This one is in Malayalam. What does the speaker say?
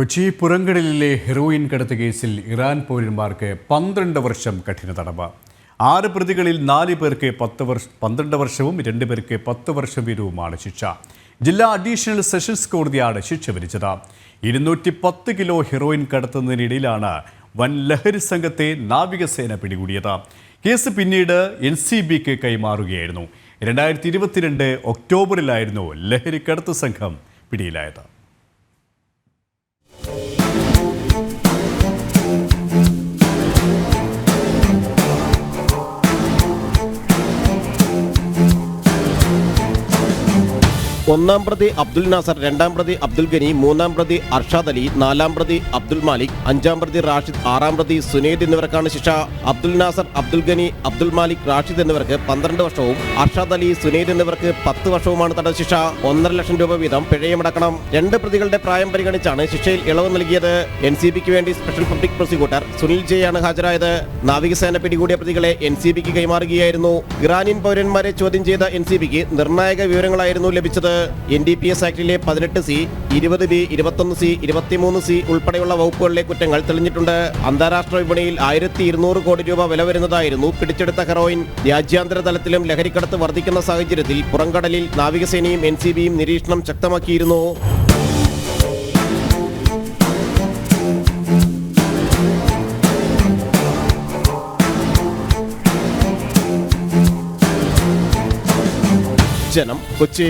കൊച്ചി പുറങ്കടലിലെ ഹെറോയിൻ കടത്ത് കേസിൽ ഇറാൻ പൗരന്മാർക്ക് പന്ത്രണ്ട് വർഷം കഠിന തടവ്. ആറ് പ്രതികളിൽ നാല് പേർക്ക് പത്ത് വർഷ പന്ത്രണ്ട് വർഷവും രണ്ട് പേർക്ക് പത്ത് വർഷം വീതവുമാണ് ശിക്ഷ. ജില്ലാ അഡീഷണൽ സെഷൻസ് കോടതിയാണ് ശിക്ഷ വിധിച്ചത്. ഇരുന്നൂറ്റി പത്ത് കിലോ ഹെറോയിൻ കടത്തുന്നതിനിടയിലാണ് വൻ ലഹരി സംഘത്തെ നാവികസേന പിടികൂടിയത്. കേസ് പിന്നീട് എൻ സി ബിക്ക് കൈമാറുകയായിരുന്നു. രണ്ടായിരത്തി ഇരുപത്തിരണ്ട് ഒക്ടോബറിലായിരുന്നു ലഹരി കടത്ത് സംഘം പിടിയിലായത്. ഒന്നാം പ്രതി അബ്ദുൽ നാസർ രണ്ടാം പ്രതി അബ്ദുൽ ഗനി മൂന്നാം പ്രതി അർഷാദ് അലി നാലാം പ്രതി അബ്ദുൽ മാലിക് അഞ്ചാം പ്രതി റാഷിദ് ആറാം പ്രതി സുനേദ് എന്നിവർക്കാണ് ശിക്ഷ. അബ്ദുൽ നാസർ അബ്ദുൽ ഗനി അബ്ദുൽ മാലിക് റാഷിദ് എന്നിവർക്ക് പന്ത്രണ്ട് വർഷവും അർഷാദ് അലി സുനേദ് എന്നിവർക്ക് പത്ത് വർഷവുമാണ് തടവ് ശിക്ഷ. ഒന്നര ലക്ഷം രൂപ വീതം പിഴയുമടക്കണം. രണ്ട് പ്രതികളുടെ പ്രായം പരിഗണിച്ചാണ് ശിക്ഷയിൽ ഇളവ് നൽകിയത്. എൻ സി ബിക്ക് വേണ്ടി സ്പെഷ്യൽ പബ്ലിക് പ്രോസിക്യൂട്ടർ സുനിൽ ജെയാണ് ഹാജരായത്. നാവികസേന പിടികൂടിയ പ്രതികളെ എൻ സി ബിക്ക് കൈമാറുകയായിരുന്നു. ഇറാനിയൻ പൗരന്മാരെ ചോദ്യം ചെയ്ത എൻ സി ബിക്ക് നിർണായക വിവരങ്ങളായിരുന്നു ലഭിച്ചത്. എൻ ഡി പി എസ് ആക്ടിലെ പതിനെട്ട് സി ഇരുപത് ബി ഇരുപത്തൊന്ന് സി ഇരുപത്തിമൂന്ന് സി ഉൾപ്പെടെയുള്ള വകുപ്പുകളിലെ കുറ്റങ്ങൾ തെളിഞ്ഞിട്ടുണ്ട്. അന്താരാഷ്ട്ര വിപണിയിൽ ആയിരത്തി ഇരുന്നൂറ് കോടി രൂപ വില വരുന്നതായിരുന്നു പിടിച്ചെടുത്ത ഹെറോയിൻ. രാജ്യാന്തര തലത്തിലും ലഹരിക്കടത്ത് വർദ്ധിക്കുന്ന സാഹചര്യത്തിൽ പുറംകടലിൽ നാവികസേനയും എൻ നിരീക്ഷണം ശക്തമാക്കിയിരുന്നു. ജനം കൊച്ചി